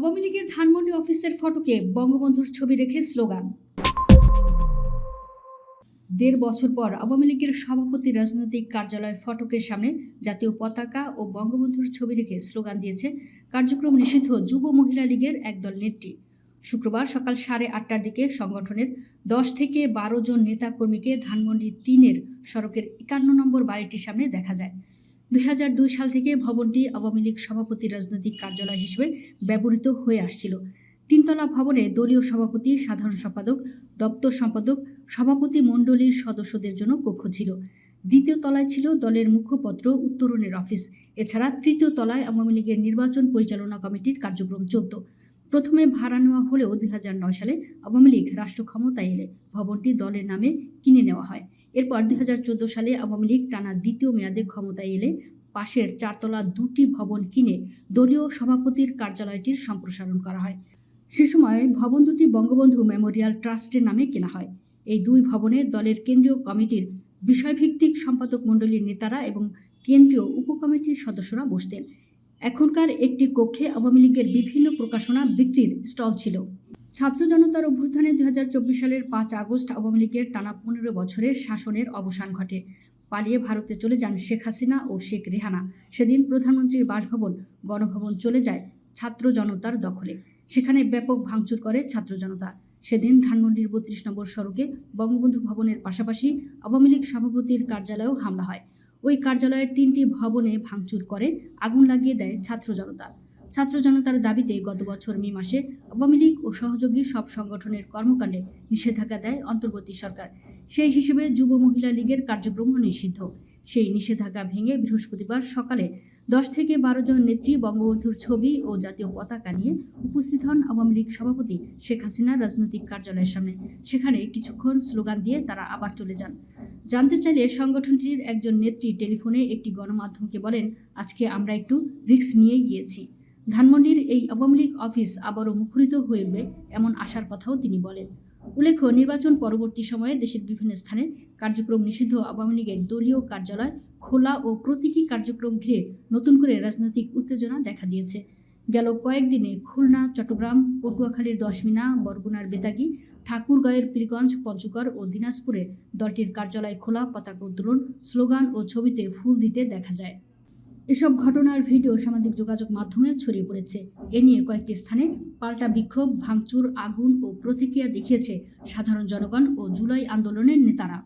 আওয়ামী লীগের ধানমন্ডি অফিসের ফটকে বঙ্গবন্ধুর ছবি রেখে স্লোগান। দেড় বছর পর আওয়ামী লীগের সভাপতি রাজনৈতিক কার্যালয় ফটকের সামনে জাতীয় পতাকা ও বঙ্গবন্ধুর ছবি রেখে স্লোগান দিয়েছে কার্যক্রম নিষিদ্ধ যুব মহিলা লীগের একদল নেত্রী। শুক্রবার সকাল সাড়ে আটটার দিকে সংগঠনের দশ থেকে বারো জন নেতাকর্মীকে ধানমন্ডি তিনের সড়কের একান্ন নম্বর বাড়িটির সামনে দেখা যায়। দুই হাজার দুই সাল থেকে ভবনটি আওয়ামী লীগ সভাপতি রাজনৈতিক কার্যালয় হিসেবে ব্যবহৃত হয়ে আসছিল। তিনতলা ভবনে দলীয় সভাপতি, সাধারণ সম্পাদক, দপ্তর সম্পাদক, সভাপতি মণ্ডলীর সদস্যদের জন্য কক্ষ ছিল। দ্বিতীয় তলায় ছিল দলের মুখপত্র, উত্তরণের অফিস। এছাড়া তৃতীয় তলায় আওয়ামী লীগের নির্বাচন পরিচালনা কমিটির কার্যক্রম চলত। প্রথমে ভাড়া নেওয়া হলেও দুই হাজার নয় সালে আওয়ামী লীগ রাষ্ট্র ক্ষমতায় এলে ভবনটি দলের নামে কিনে নেওয়া হয়। এরপর দুই হাজার চোদ্দ সালে আওয়ামী লীগ টানা দ্বিতীয় মেয়াদে ক্ষমতায় এলে পাশের চারতলা দুটি ভবন কিনে দলীয় সভাপতির কার্যালয়টির সম্প্রসারণ করা হয়। সে সময় ভবন দুটি বঙ্গবন্ধু মেমোরিয়াল ট্রাস্টের নামে কেনা হয়। এই দুই ভবনে দলের কেন্দ্রীয় কমিটির বিষয়ভিত্তিক সম্পাদক মণ্ডলীর নেতারা এবং কেন্দ্রীয় উপকমিটির সদস্যরা বসতেন। এখনকার একটি কক্ষে আওয়ামী লীগের বিভিন্ন প্রকাশনা বিক্রির স্টল ছিল। ছাত্র জনতার অভ্যুত্থানে দুই হাজার চব্বিশ সালের পাঁচ আগস্ট আওয়ামী লীগের টানা পনেরো বছরের শাসনের অবসান ঘটে। পালিয়ে ভারতে চলে যান শেখ হাসিনা ও শেখ রেহানা। সেদিন প্রধানমন্ত্রীর বাসভবন, গণভবন চলে যায় ছাত্র জনতার দখলে। সেখানে ব্যাপক ভাঙচুর করে ছাত্র জনতা। সেদিন ধানমন্ডির বত্রিশ নম্বর সড়কে বঙ্গবন্ধু ভবনের পাশাপাশি আওয়ামী লীগ সভাপতির কার্যালয়েও হামলা হয়। ওই কার্যালয়ের তিনটি ভবনে ভাঙচুর করে আগুন লাগিয়ে দেয় ছাত্র জনতা। ছাত্র জনতার দাবিতে গত বছর মে মাসে আওয়ামী লীগ ও সহযোগী সব সংগঠনের কর্মকাণ্ডে নিষেধাজ্ঞা দেয় অন্তর্বর্তী সরকার। সেই হিসেবে যুব মহিলা লীগের কার্যক্রমও নিষিদ্ধ। সেই নিষেধাজ্ঞা ভেঙে বৃহস্পতিবার সকালে দশ থেকে বারো জন নেত্রী, বঙ্গবন্ধুর ছবি ও জাতীয় পতাকা নিয়ে উপস্থিত হন আওয়ামী লীগ সভাপতি শেখ হাসিনার রাজনৈতিক কার্যালয়ের সামনে। সেখানে কিছুক্ষণ স্লোগান দিয়ে তারা আবার চলে যান। জানতে চাইলে সংগঠনটির একজন নেত্রী টেলিফোনে একটি গণমাধ্যমকে বলেন, আজকে আমরা একটু রিস্ক নিয়ে গিয়েছি। ধানমন্ডির এই আওয়ামী লীগ অফিস আবারও মুখরিত হইবে এমন আশার কথাও তিনি বলেন। উল্লেখ্য, নির্বাচন পরবর্তী সময়ে দেশের বিভিন্ন স্থানে কার্যক্রম নিষিদ্ধ আওয়ামী লীগের দলীয় কার্যালয়, খোলা ও প্রতীকী কার্যক্রম ঘিরে নতুন করে রাজনৈতিক উত্তেজনা দেখা দিয়েছে। গেল কয়েকদিনে খুলনা, চট্টগ্রাম, পটুয়াখালীর দশমিনা, বরগুনার বেতাগী, ঠাকুরগাঁয়ের পীরগঞ্জ, পঞ্চগড় ও দিনাজপুরে দলটির কার্যালয় খোলা, পতাকা উত্তোলন, স্লোগান ও ছবিতে ফুল দিতে দেখা যায়। এসব ঘটনার ভিডিও সামাজিক যোগাযোগ মাধ্যমে ছড়িয়ে পড়েছে। এ নিয়ে কয়েকটি স্থানে পাল্টা বিক্ষোভ, ভাঙচুর, আগুন ও প্রতিক্রিয়া দেখিয়েছে সাধারণ জনগণ ও জুলাই আন্দোলনের নেতারা।